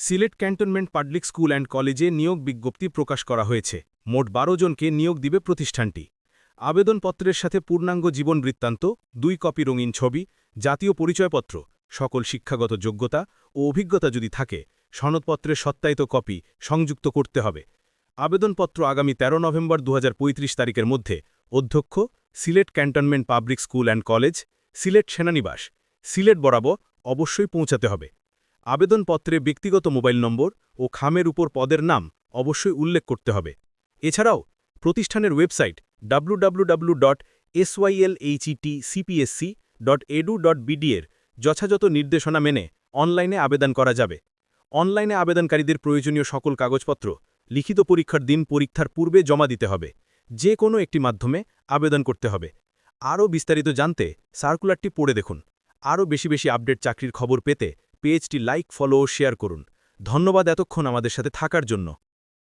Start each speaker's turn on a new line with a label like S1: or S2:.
S1: Sylhet cantonment public school and কলেজে নিয়োগ বিজ্ঞপ্তি প্রকাশ করা হয়েছে। মোট বারো জনকে নিয়োগ দিবে প্রতিষ্ঠানটি। আবেদনপত্রের সাথে পূর্ণাঙ্গ জীবন বৃত্তান্ত, দুই কপি রঙিন ছবি, জাতীয় পরিচয়পত্র, সকল শিক্ষাগত যোগ্যতা ও অভিজ্ঞতা যদি থাকে, সনদপত্রের সত্যায়িত কপি সংযুক্ত করতে হবে। আবেদনপত্র আগামী ১৩ নভেম্বর দু হাজার পঁয়ত্রিশ তারিখের মধ্যে অধ্যক্ষ, Sylhet cantonment public school and college, Sylhet সেনানিবাস, Sylhet বরাবর অবশ্যই পৌঁছাতে হবে। আবেদনপত্রে ব্যক্তিগত মোবাইল নম্বর ও খামের উপর পদের নাম অবশ্যই উল্লেখ করতে হবে। এছাড়াও, প্রতিষ্ঠানের ওয়েবসাইট www.sylhetcpsc.edu.bd এর যথাযথ নির্দেশনা মেনে অনলাইনে আবেদন করা যাবে। অনলাইনে আবেদনকারীদের প্রয়োজনীয় সকল কাগজপত্র, লিখিত পরীক্ষার দিন পরীক্ষার পূর্বে জমা দিতে হবে। যে কোনো একটি মাধ্যমে আবেদন করতে হবে। আরও বিস্তারিত জানতে সার্কুলারটি পড়ে দেখুন। আরও বেশি বেশি আপডেট চাকরির খবর পেতে পেজটি লাইক ফলো ও শেয়ার করুন। ধন্যবাদ এতক্ষণ আমাদের সাথে থাকার জন্য।